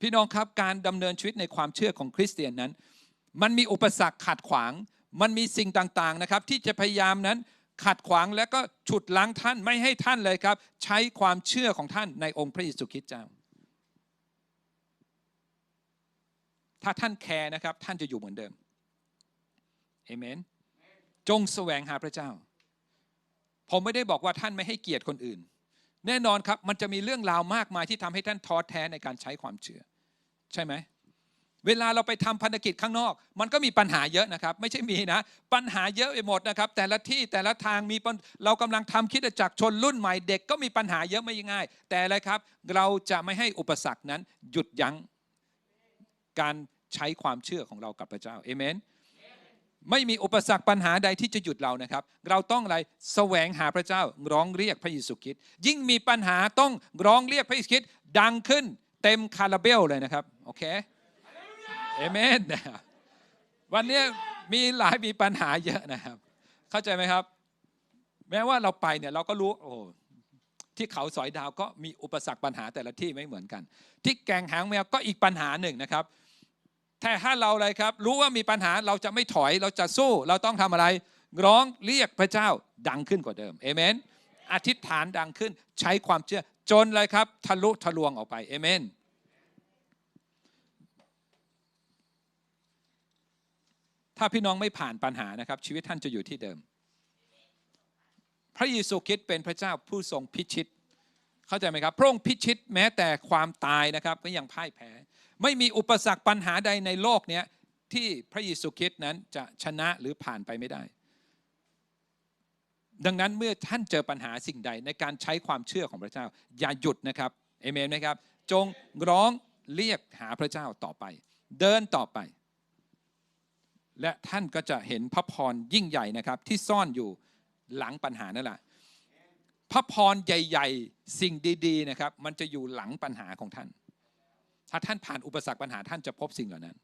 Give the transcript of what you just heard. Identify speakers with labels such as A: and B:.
A: พี่น้องครับการดำเนินชีวิตในความเชื่อของคริสเตียนนั้น มันมีอุปสรรคขัดขวาง มันมีสิ่งต่างๆนะครับ ที่จะพยายามนั้นขัดขวางและก็ฉุดล้างท่านไม่ให้ท่านเลยครับ ใช้ความเชื่อของท่านในองค์พระเยซูคริสต์เจ้า ถ้าท่านแคร์นะครับ ท่านจะอยู่เหมือนเดิมเอเมนจงแสวงหาพระเจ้า ผมไม่ได้บอกว่าท่านไม่ให้เกียรติคนอื่น แน่นอนครับมันจะมีเรื่องราวมากมายที่ทำให้ท่านท้อแท้ในการใช้ความเชื่อ ใช่ไหมเวลาเราไปทำพันธกิจข้างนอก มันก็มีปัญหาเยอะนะครับ ไม่ใช่มีนะ ปัญหาเยอะไปหมดนะครับ แต่ละที่แต่ละทางมีปัญเรากำลังทำคิดจักรชนรุ่นใหม่เด็กก็มีปัญหาเยอะไม่ง่าย แต่อะไรครับ เราจะไม่ให้อุปสรรคนั้นหยุดยั้งการใช้ความเชื่อของเรากับพระเจ้าเอเมน ไม่มีอุปสรรคปัญหาใดที่จะหยุดเรานะครับ เราต้องอะไรแสวงหาพระเจ้าร้องเรียกพระเยซูคริสต์ยิ่งมีปัญหาต้องร้องเรียกพระเยซูคริสต์ดังขึ้นเต็มคาราเบลเลยนะครับโอเคเอเมนวันนี้มีหลายมีปัญหาเยอะนะครับ เข้าใจไหมครับ แม้ว่าเราไปเนี่ยเราก็รู้โอ้ที่เขาสอยดาวก็มีอุปสรรคปัญหาแต่ละที่ไม่เหมือนกัน ที่แกงหางแมวก็อีกปัญหาหนึ่งนะครับ แต่ถ้าเราเลยครับ รู้ว่ามีปัญหาเราจะไม่ถอยเราจะสู้ เราต้องทำอะไร ร้องเรียกพระเจ้าดังขึ้นกว่าเดิมเอเมนอธิษฐานดังขึ้นใช้ความเชื่อจนเลยครับ ทะลุทะลวงออกไปเอเมนถ้าพี่น้องไม่ผ่านปัญหานะครับ ชีวิตท่านจะอยู่ที่เดิม พระเยซูคริสต์เป็นพระเจ้าผู้ทรงพิชิต เข้าใจไหมครับ พระองค์พิชิตแม้แต่ความตายนะครับก็ยังพ่ายแพ้ ไม่มีอุปสรรคปัญหาใดในโลกเนี้ยที่พระเยซูคริสต์นั้นจะชนะหรือผ่านไปไม่ได้ ดังนั้นเมื่อท่านเจอปัญหาสิ่งใดในการใช้ความเชื่อของพระเจ้า อย่าหยุดนะครับเอเมนไหมครับ จงร้องเรียกหาพระเจ้าต่อไป เดินต่อไป และท่านก็จะเห็นพระพรยิ่งใหญ่นะครับ ที่ซ่อนอยู่หลังปัญหานั่นแหละ พระพรใหญ่ๆ สิ่งดีๆนะครับ มันจะอยู่หลังปัญหาของท่าน ถ้าท่านผ่านอุปสรรคปัญหาท่านจะพบสิ่งเหล่านั้น